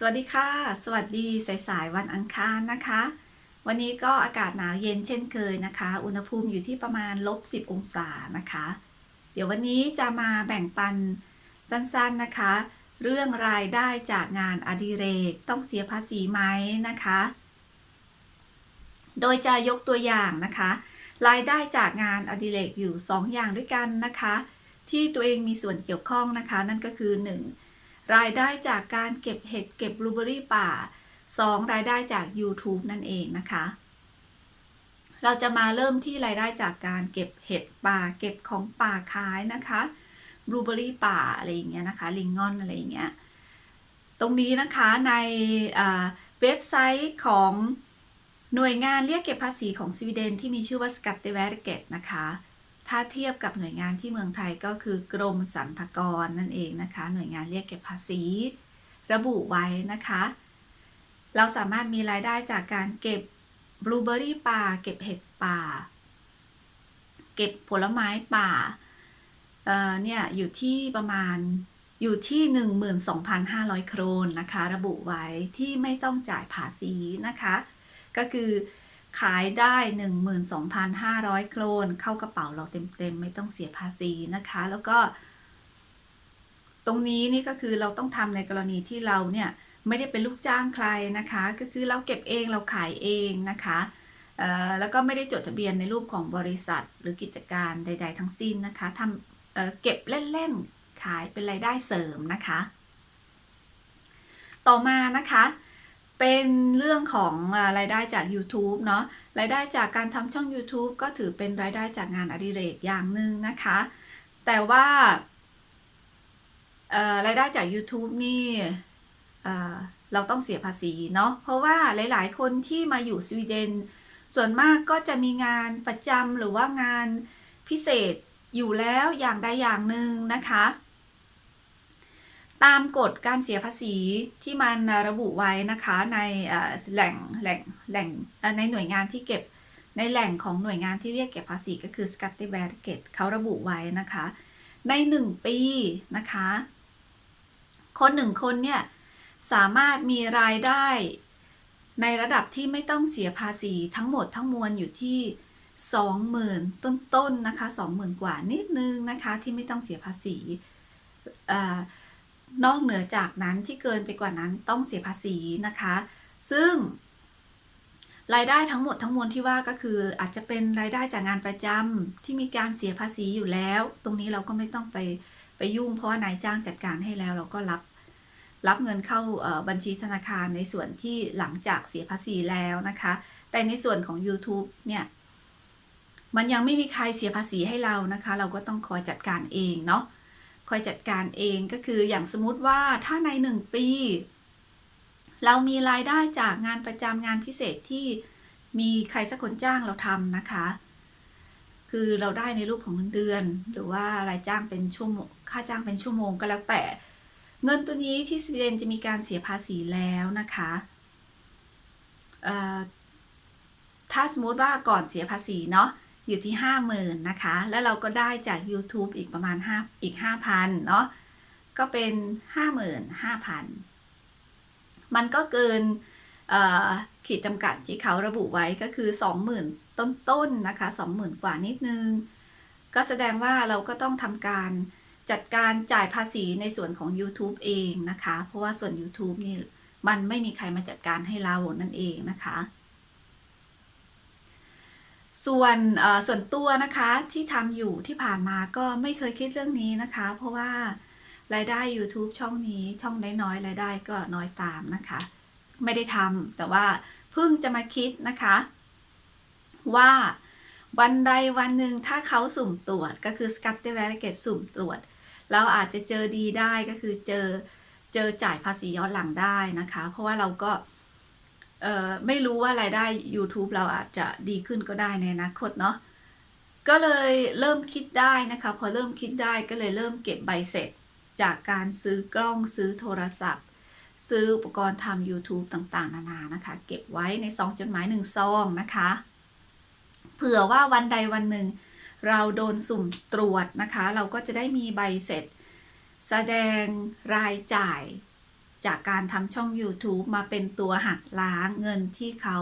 สวัสดีค่ะ สวัสดีสายๆวันอังคารนะคะ วันนี้ก็อากาศหนาวเย็นเช่นเคยนะคะ อุณหภูมิอยู่ที่ประมาณลบ10 องศานะคะ เดี๋ยววันนี้จะมาแบ่งปันสั้นๆนะคะ เรื่องรายได้จากงานอดิเรกต้องเสียภาษีไหมนะคะ โดยจะยกตัวอย่างนะคะ รายได้จากงานอดิเรกอยู่ 2 อย่างด้วยกันนะคะ ที่ตัวเองมีส่วนเกี่ยวข้องนะคะ นั่นก็คือ 1. รายได้จากการเก็บเห็ดเก็บบลูเบอรี่ป่า 2. รายได้จาก YouTube นั่นเองนะคะ เราจะมาเริ่มที่รายได้จากการเก็บเห็ดป่า เก็บของป่าขายนะคะบลูเบอรี่ป่าอะไรอย่างเงี้ยนะคะลิงงอนอะไรอย่างเงี้ยตรงนี้นะคะในเว็บไซต์ของหน่วยงานเรียกเก็บภาษีของสวีเดนที่มีชื่อว่า s k a t t e v e r k e t นะคะ ถ้าเทียบกับหน่วยงานที่เมืองไทยก็คือกรมสรรพากรนั่นเองนะคะ หน่วยงานเรียกเก็บภาษี ระบุไว้นะคะ เราสามารถมีรายได้จากการเก็บบลูเบอรี่ป่า เก็บเห็ดป่า เก็บผลไม้ป่าเเนี่ยอยู่ที่ประมาณอยู่ที่ 12,500 โครนนะคะ ระบุไว้ที่ไม่ต้องจ่ายภาษีนะคะ ก็คือ ขายได้ 12,500 โครน เข้ากระเป๋าเราเต็มๆ ไม่ต้องเสียภาษีนะคะ แล้วก็ ตรงนี้นี่ก็คือเราต้องทำในกรณีที่เราเนี่ย ไม่ได้เป็นลูกจ้างใครนะคะ ก็คือเราเก็บเองเราขายเองนะคะแล้วก็ไม่ได้จดทะเบียนในรูปของบริษัทหรือกิจการใด ๆ ทั้งสิ้นนะคะทำเเก็บเล่นๆ ขายเป็นรายได้เสริมนะคะ ต่อมานะคะ เป็นเรื่องของอารายได้จาก YouTube เนาะรายได้จากการทำช่อง YouTube ก็ถือเป็นรายได้จากงานอดิเรกอย่างหนึ่งนะคะ แต่ว่ารายได้จาก YouTube นี่เราต้องเสียภาษีเนาะเพราะว่าหลาย ๆ คนที่มาอยู่สวีเดน ส่วนมากก็จะมีงานประจำหรือว่างานพิเศษอยู่แล้วอย่างใดอย่างหนึ่งนะคะ ตามกฎการเสียภาษีที่มันระบุไว้นะคะในแหล่งแหล่งแหล่งในหน่วยงานที่เก็บในแหล่งของหน่วยงานที่เรียกเก็บภาษีก็คือ s c a t t e b e r g e t เขาระบุไว้นะคะ ใน 1 ปีนะคะ คนหนึ่งคนเนี่ยสามารถมีรายได้ในระดับที่ไม่ต้องเสียภาษีทั้งหมดทั้งมวลอยู่ที่ 20,000 ต้นๆนะคะ 20,000 กว่านิดนึงนะคะที่ไม่ต้องเสียภาษีอ่อ นอกเหนือจากนั้นที่เกินไปกว่านั้นต้องเสียภาษีนะคะ ซึ่ง รายได้ทั้งหมดทั้งมวลที่ว่าก็คือ อาจจะเป็นรายได้จากงานประจำที่มีการเสียภาษีอยู่แล้ว ตรงนี้เราก็ไม่ต้องไปไปยุ่งเพราะว่านายจ้างจัดการให้แล้วเราก็รับรับเงินเข้าบัญชีธนาคารในส่วนที่หลังจากเสียภาษีแล้วนะคะ แต่ในส่วนของ YouTube เนี่ย มันยังไม่มีใครเสียภาษีให้เรานะคะ เราก็ต้องคอยจัดการเองเนาะ คอยจัดการเองก็คืออย่างสมมติว่าถ้าในหนึ่งปี เรามีรายได้จากงานประจำงานพิเศษที่มีใครสักคนจ้างเราทำนะคะ คือเราได้ในรูปของเงินเดือน หรือว่ารายจ้างเป็นชั่วโมงค่าจ้างเป็นชั่วโมงก็แล้วแต่ เงินตัวนี้ที่สวีเดนจะมีการเสียภาษีแล้วนะคะถ้าสมมติว่าก่อนเสียภาษีเนาะ อยู่ที่ 50,000นะคะ แล้วเราก็ได้จาก YouTube อีกประมาณ5อีก 5,000เนาะก็เป็น 55,000 มันก็เกินขีดจำกัดที่เขาระบุไว้ก็คือ 20,000 ต้นๆนะคะ 20,000 กว่านิดนึง ก็แสดงว่าเราก็ต้องทำการจัดการจ่ายภาษีในส่วนของ YouTube เองนะคะ เพราะว่าส่วน YouTube นี่มันไม่มีใครมาจัดการให้เรานั่นเองนะคะ ส่วนส่วนตัวนะคะที่ทำอยู่ที่ผ่านมาก็ไม่เคยคิดเรื่องนี้นะคะ เพราะว่ารายได้ YouTube ช่องนี้ช่องน้อยๆรายได้ก็น้อยตามนะคะ ไม่ได้ทำแต่ว่าเพิ่งจะมาคิดนะคะ ว่าวันใดวันหนึ่งถ้าเขาสุ่มตรวจก็คือ s c a t t e v e r g e t สุ่มตรวจ เราอาจจะเจอดีได้ก็คือเจอเจอจ่ายภาษีย้อนหลังได้นะคะ เพราะว่าเราก็ ไม่รู้ว่ารายได้ YouTube เราอาจจะดีขึ้นก็ได้ในอนาคตเนาะก็เลยเริ่มคิดได้นะคะ พอเริ่มคิดได้ก็เลยเริ่มเก็บใบเสร็จ จากการซื้อกล้องซื้อโทรศัพท์ ซื้ออุปกรณ์ทำ YouTube ต่างๆ นานานะคะ เก็บไว้ในซองจดหมายหนึ่งซองนะคะเผื่อว่าวันใดวันหนึ่ง เราโดนสุ่มตรวจนะคะ เราก็จะได้มีใบเสร็จ แสดงรายจ่าย จากการทำช่อง YouTube มาเป็นตัวหักล้างเงินที่เขา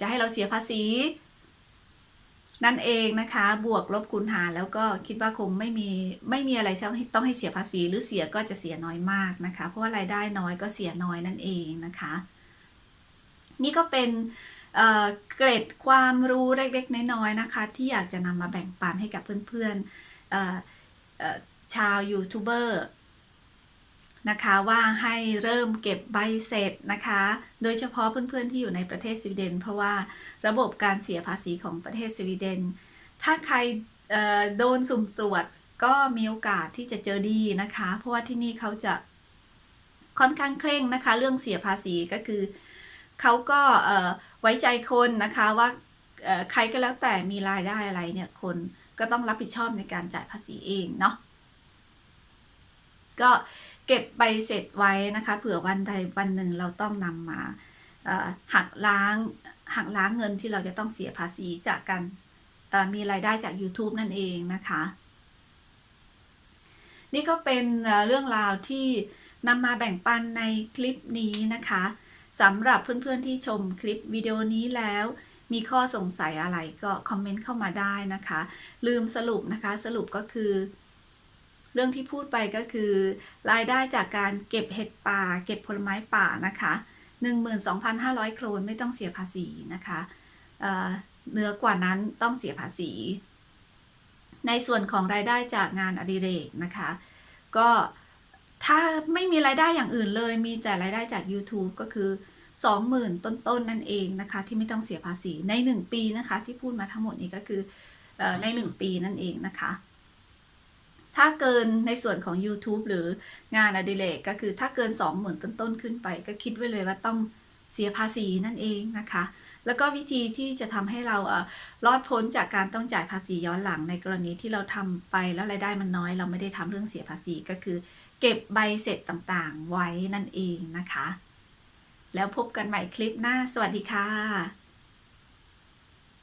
จะให้เราเสียภาษี นั่นเองนะคะ บวกลบคูณหารแล้วก็คิดว่าคงไม่มีไม่มีอะไรต้องให้ต้องให้เสียภาษีหรือเสียก็จะเสียน้อยมากนะคะ เพราะว่ารายได้น้อยก็เสียน้อยนั่นเองนะคะ นี่ก็เป็นเเกร็ดความรู้เล็กๆน้อยๆนะคะ ที่อยากจะนำมาแบ่งปันให้กับเพื่อนๆชาวยูทูบเบอร์ นะคะว่าให้เริ่มเก็บใบเสร็จนะคะ โดยเฉพาะเพื่อนๆที่อยู่ในประเทศสวีเดน เพราะว่าระบบการเสียภาษีของประเทศสวีเดน ถ้าใครโดนสุ่มตรวจก็มีโอกาสที่จะเจอดีนะคะ เพราะว่าที่นี่เขาจะค่อนข้างเคร่งนะคะ เรื่องเสียภาษีก็คือเขาก็ไว้ใจคนนะคะว่าใครก็แล้วแต่มีรายได้อะไรเนี่ยคนก็ต้องรับผิดชอบในการจ่ายภาษีเองเนาะก็ เก็บใบเสร็จไว้นะคะ เผื่อวันใดวันหนึ่งเราต้องนำมาหักล้างหักล้างเงินที่เราจะต้องเสียภาษีจากการมีรายได้จาก YouTube นั่นเองนะคะ นี่ก็เป็นเรื่องราวที่นำมาแบ่งปันในคลิปนี้นะคะสำหรับเพื่อนๆที่ชมคลิปวิดีโอนี้แล้ว มีข้อสงสัยอะไรก็คอมเมนต์เข้ามาได้นะคะ ลืมสรุปนะคะสรุปก็คือ เรื่องที่พูดไปก็คือ รายได้จากการเก็บเห็ดป่า เก็บผลไม้ป่านะคะ12,500 โครนไม่ต้องเสียภาษีนะคะเเหนือกว่านั้นต้องเสียภาษี ในส่วนของรายได้จากงานอดิเรกนะคะ ก็ถ้าไม่มีรายได้อย่างอื่นเลย มีแต่รายได้จาก YouTube ก็คือ 20,000 ต้นๆนนั่นเองนะคะ ที่ไม่ต้องเสียภาษีใน 1 ปีนะคะ ที่พูดมาทั้งหมดนี้ก็คือออใน 1 ปีนั่นเองนะคะ ถ้าเกินในส่วนของ YouTube หรืองานอดิเรกก็คือถ้าเกิน 20,000ต้นๆขึ้นไป ก็คิดไว้เลยว่าต้องเสียภาษีนั่นเองนะคะ แล้วก็วิธีที่จะทำให้เราเออรอดพ้นจากการต้องจ่ายภาษีย้อนหลังในกรณีที่เราทำไปแล้วรายได้มันน้อย เราไม่ได้ทำเรื่องเสียภาษีก็คือ เก็บใบเสร็จต่างๆไว้นั่นเองนะคะ แล้วพบกันใหม่คลิปหน้า สวัสดีค่ะ